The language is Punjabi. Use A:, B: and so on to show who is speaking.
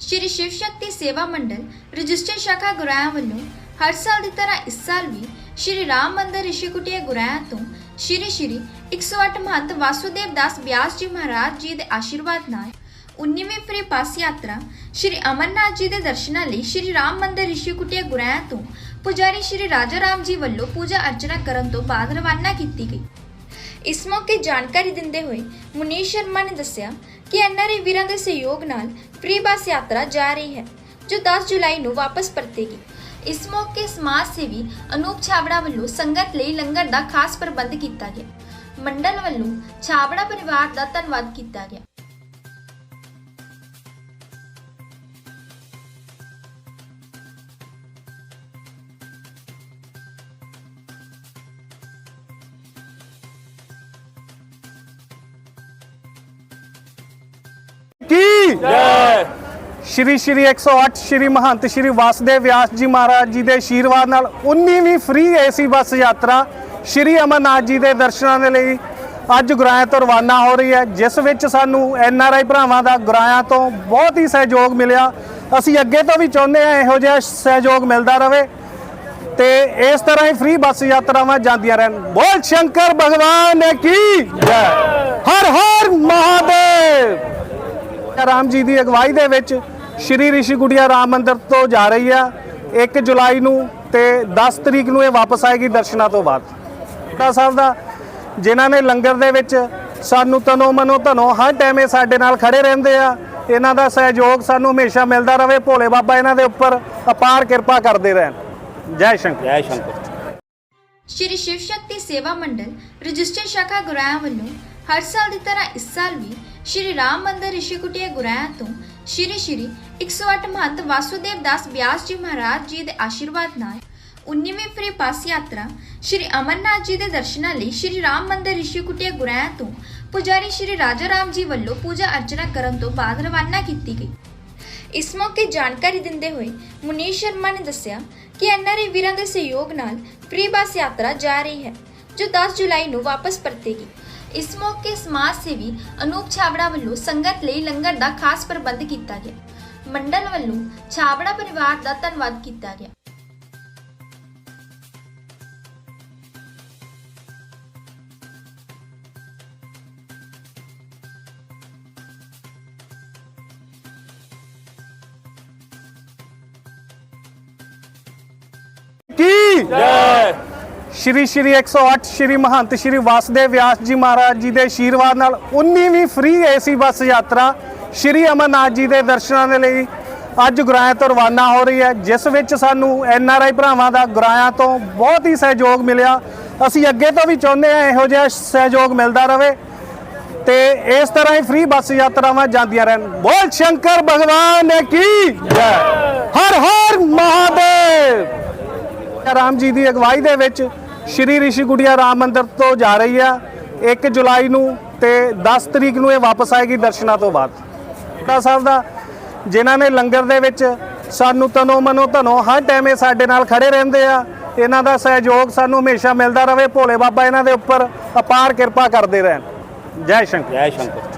A: ਸ਼੍ਰੀ ਸ਼ਿਵ ਸ਼ਕਤੀ ਸੇਵਾ ਮੰਡਲ, ਰਜਿਸਟਰ ਸ਼ਾਖਾ ਗੁਰਾਇਆ ਵੱਲੋਂ ਹਰ ਸਾਲ ਦੀ ਤਰ੍ਹਾਂ ਇਸ ਸਾਲ ਵੀ ਸ਼੍ਰੀ ਰਾਮ ਮੰਦਰ ਰਿਸ਼ੀ ਗੁਰਾਇਆ ਤੋਂ ਸ਼੍ਰੀ ਸ਼੍ਰੀ 108 ਮਹੰਤ ਵਾਸੁਦੇਵ ਦਾਸ ਬਿਆਸ ਜੀ ਮਹਾਰਾਜ ਜੀ ਦੇ ਆਸ਼ੀਰਵਾਦ ਨਾਲ 19ਵੀਂ ਫਰੀ ਪਾਸ ਯਾਤਰਾ ਸ਼੍ਰੀ ਅਮਰਨਾਥ ਜੀ ਦੇ ਦਰਸ਼ਨਾਂ ਲਈ ਸ਼੍ਰੀ ਰਾਮ ਮੰਦਰ ਰਿਸ਼ੀ ਕੁਟੀਆ ਗੁਰਾਇਆ ਤੋਂ ਪੁਜਾਰੀ ਸ਼੍ਰੀ ਰਾਜਾ ਰਾਮ ਜੀ ਵੱਲੋਂ ਪੂਜਾ ਅਰਚਨਾ ਕਰਨ ਤੋਂ ਬਾਅਦ ਰਵਾਨਾ ਕੀਤੀ ਗਈ। ਇਸ ਮੌਕੇ ਜਾਣਕਾਰੀ ਦਿੰਦੇ ਹੋਏ ਮੁਨੀਸ਼ ਸ਼ਰਮਾ ਨੇ ਦੱਸਿਆ ਕਿ ਐਨਆਰਆਈ ਵੀਰਾਂ ਦੇ ਸਹਿਯੋਗ ਨਾਲ ਫ੍ਰੀ ਬੱਸ ਯਾਤਰਾ ਜਾ ਰਹੀ ਹੈ, ਜੋ 10 ਜੁਲਾਈ ਨੂੰ ਵਾਪਸ ਪਰਤੇਗੀ। ਇਸ ਮੌਕੇ ਸਮਾਜ ਸੇਵੀ ਅਨੂਪ ਛਾਬੜਾ ਵੱਲੋਂ ਸੰਗਤ ਲਈ ਲੰਗਰ ਦਾ ਖਾਸ ਪ੍ਰਬੰਧ ਕੀਤਾ ਗਿਆ। ਮੰਡਲ ਵੱਲੋਂ ਛਾਬੜਾ ਪਰਿਵਾਰ ਦਾ ਧੰਨਵਾਦ ਕੀਤਾ ਗਿਆ।
B: ਕੀ ਸ਼੍ਰੀ ਸ਼੍ਰੀ 108 ਸ਼੍ਰੀ ਮਹੰਤ ਸ਼੍ਰੀ ਵਾਸੁਦੇਵ ਵਿਆਸ ਜੀ ਮਹਾਰਾਜ ਜੀ ਦੇ ਆਸ਼ੀਰਵਾਦ ਨਾਲ 19ਵੀਂ ਫ੍ਰੀ ਏਸੀ ਬੱਸ ਯਾਤਰਾ ਸ਼੍ਰੀ ਅਮਰਨਾਥ ਜੀ ਦੇ ਦਰਸ਼ਨਾਂ ਦੇ ਲਈ ਅੱਜ ਗੁਰਾਇਆ ਤੋਂ ਰਵਾਨਾ ਹੋ ਰਹੀ ਹੈ ਜਿਸ ਵਿੱਚ ਸਾਨੂੰ ਐਨ ਆਰ ਆਈ ਭਰਾਵਾਂ ਦਾ ਗੁਰਾਇਆ ਤੋਂ ਬਹੁਤ ਹੀ ਸਹਿਯੋਗ ਮਿਲਿਆ। ਅਸੀਂ ਅੱਗੇ ਤੋਂ ਵੀ ਚਾਹੁੰਦੇ ਹਾਂ ਇਹੋ ਜਿਹਾ ਸਹਿਯੋਗ ਮਿਲਦਾ ਰਹੇ ਤੇ ਇਸ ਤਰ੍ਹਾਂ ਹੀ ਫ੍ਰੀ ਬੱਸ ਯਾਤਰਾਵਾਂ ਜਾਂਦੀਆਂ ਰਹਿਣ। ਬੋਲ ਸ਼ੰਕਰ ਭਗਵਾਨ ਕੀ? ਜੈ ਹਰ ਹਰ ਮਹਾਦੇਵ! ਰਾਮ ਜੀ ਦੀ ਅਗਵਾਈ ਦੇ ਵਿੱਚ ਸ਼੍ਰੀ ਰਿਸ਼ੀ ਗੁੜੀਆ ਰਾਮ ਮੰਦਿਰ ਤੋਂ ਜਾ ਰਹੀ ਆ। 1 ਜੁਲਾਈ ਨੂੰ ਤੇ 10 ਤਰੀਕ ਨੂੰ ਇਹ ਵਾਪਸ ਆਏਗੀ ਦਰਸ਼ਨਾਂ ਤੋਂ ਬਾਅਦ। ਦਾ ਸਾਹਿਬ ਦਾ ਜਿਨ੍ਹਾਂ ਨੇ ਲੰਗਰ ਦੇ ਵਿੱਚ ਸਾਨੂੰ ਤਨੋ ਮਨੋ ਧਨੋ ਹਰ ਟਾਈਮ ਇਹ ਸਾਡੇ ਨਾਲ ਖੜੇ ਰਹਿੰਦੇ ਆ ਇਹਨਾਂ ਦਾ ਸਹਿਯੋਗ ਸਾਨੂੰ ਹਮੇਸ਼ਾ ਮਿਲਦਾ ਰਵੇ ਭੋਲੇ ਬਾਬਾ ਇਹਨਾਂ ਦੇ ਉੱਪਰ ਅਪਾਰ ਕਿਰਪਾ ਕਰਦੇ ਰਹਿਣ। ਜੈ ਸ਼ੰਕਰ।
C: ਜੈ ਸ਼ੰਕਰ।
A: ਸ਼੍ਰੀ ਸ਼ਿਵ ਸ਼ਕਤੀ ਸੇਵਾ ਮੰਡਲ ਰਜਿਸਟਰ ਸ਼ਾਖਾ ਗੁਰਾਇਆ ਵੱਲੋਂ ਹਰ ਸਾਲ ਦੀ ਤਰ੍ਹਾਂ ਇਸ ਸਾਲ ਵੀ ਸ਼੍ਰੀ ਰਾਮ ਮੰਦਰ ਰਿਸ਼ੀ ਕੁਟੀਆ ਤੋਂ ਸ਼੍ਰੀ ਸ਼੍ਰੀ 108 ਮਹੰਤ ਵਾਸੁਦੇਵ ਦਾਸ ਬਿਆਸ ਜੀ ਮਹਾਰਾਜ ਜੀ ਦੇ ਆਸ਼ੀਰਵਾਦ ਨਾਲ 19ਵੀਂ ਫ੍ਰੀ ਬੱਸ ਯਾਤਰਾ ਸ਼੍ਰੀ ਅਮਰਨਾਥ ਜੀ ਦੇ ਦਰਸ਼ਨਾਂ ਲਈ ਸ਼੍ਰੀ ਰਾਮ ਮੰਦਰ ਰਿਸ਼ੀ ਕੁਟੀਆ ਤੋਂ ਪੁਜਾਰੀ ਸ਼੍ਰੀ ਰਾਜਾ ਰਾਮ ਜੀ ਵੱਲੋਂ ਪੂਜਾ ਅਰਚਨਾ ਕਰਨ ਤੋਂ ਬਾਅਦ ਰਵਾਨਾ ਕੀਤੀ ਗਈ। ਇਸ ਮੌਕੇ ਜਾਣਕਾਰੀ ਦਿੰਦੇ ਹੋਏ ਮੁਨੀਸ਼ ਸ਼ਰਮਾ ਨੇ ਦੱਸਿਆ ਕਿ ਐਨਆਰਆਈ ਵੀਰਾਂ ਦੇ ਸਹਿਯੋਗ ਨਾਲ ਫ੍ਰੀ ਬੱਸ ਯਾਤਰਾ ਜਾ ਰਹੀ ਹੈ, ਜੋ 10 ਜੁਲਾਈ ਨੂੰ ਵਾਪਸ ਪਰਤੇਗੀ। ਇਸ ਮੌਕੇ ਸਮਾਜ ਸੇਵੀ ਅਨੂਪ ਛਾਬੜਾ ਵੱਲੋਂ ਸੰਗਤ ਲਈ ਲੰਗਰ ਦਾ ਖਾਸ ਪ੍ਰਬੰਧ ਕੀਤਾ ਗਿਆ। ਮੰਡਲ ਵੱਲੋਂ ਛਾਬੜਾ ਪਰਿਵਾਰ ਦਾ ਧੰਨਵਾਦ ਕੀਤਾ ਗਿਆ।
B: ਕੀ? ਸ਼੍ਰੀ ਸ਼੍ਰੀ 108 ਸ਼੍ਰੀ ਮਹੰਤ ਸ਼੍ਰੀ ਵਾਸੁਦੇਵ ਵਿਆਸ ਜੀ ਮਹਾਰਾਜ ਜੀ ਦੇ ਆਸ਼ੀਰਵਾਦ ਨਾਲ 19ਵੀਂ ਫ੍ਰੀ ਏਸੀ ਬੱਸ ਯਾਤਰਾ ਸ਼੍ਰੀ ਅਮਰਨਾਥ ਜੀ ਦੇ ਦਰਸ਼ਨਾਂ ਦੇ ਲਈ ਅੱਜ ਗੁਰਾਇਆ ਤੋਂ ਰਵਾਨਾ ਹੋ ਰਹੀ ਹੈ ਜਿਸ ਵਿੱਚ ਸਾਨੂੰ ਐਨ ਆਰ ਆਈ ਭਰਾਵਾਂ ਦਾ ਗੁਰਾਇਆ ਤੋਂ ਬਹੁਤ ਹੀ ਸਹਿਯੋਗ ਮਿਲਿਆ। ਅਸੀਂ ਅੱਗੇ ਤੋਂ ਵੀ ਚਾਹੁੰਦੇ ਹਾਂ ਇਹੋ ਜਿਹਾ ਸਹਿਯੋਗ ਮਿਲਦਾ ਰਹੇ ਤੇ ਇਸ ਤਰ੍ਹਾਂ ਹੀ ਫ੍ਰੀ ਬੱਸ ਯਾਤਰਾਵਾਂ ਜਾਂਦੀਆਂ ਰਹਿਣ। ਬੋਲ ਸ਼ੰਕਰ ਭਗਵਾਨ ਕੀ? ਜੈ। ਹਰ ਹਰ ਮਹਾਦੇਵ ਰਾਮ ਜੀ ਦੀ ਅਗਵਾਈ ਦੇ ਵਿੱਚ ਸ਼੍ਰੀ ਰਿਸ਼ੀ ਗੁੜੀਆ ਰਾਮ ਮੰਦਿਰ ਤੋਂ ਜਾ ਰਹੀ ਆ 1 ਜੁਲਾਈ ਨੂੰ ਤੇ 10 ਤਰੀਕ ਨੂੰ ਇਹ ਵਾਪਸ ਆਏਗੀ ਦਰਸ਼ਨਾਂ ਤੋਂ ਬਾਅਦ। ਦਾ ਸਾਹਿਬ ਦਾ, ਜਿਨ੍ਹਾਂ ਨੇ ਲੰਗਰ ਦੇ ਵਿੱਚ ਸਾਨੂੰ ਤਨੋ ਮਨੋ ਧਨੋ ਹਰ ਟਾਈਮ ਇਹ ਸਾਡੇ ਨਾਲ ਖੜੇ ਰਹਿੰਦੇ ਆ, ਇਹਨਾਂ ਦਾ ਸਹਿਯੋਗ ਸਾਨੂੰ ਹਮੇਸ਼ਾ ਮਿਲਦਾ ਰਹੇ। ਭੋਲੇ ਬਾਬਾ ਇਹਨਾਂ ਦੇ ਉੱਪਰ ਅਪਾਰ ਕਿਰਪਾ ਕਰਦੇ ਰਹਿਣ। ਜੈ ਸ਼ੰਕਰ।
C: ਜੈ ਸ਼ੰਕਰ।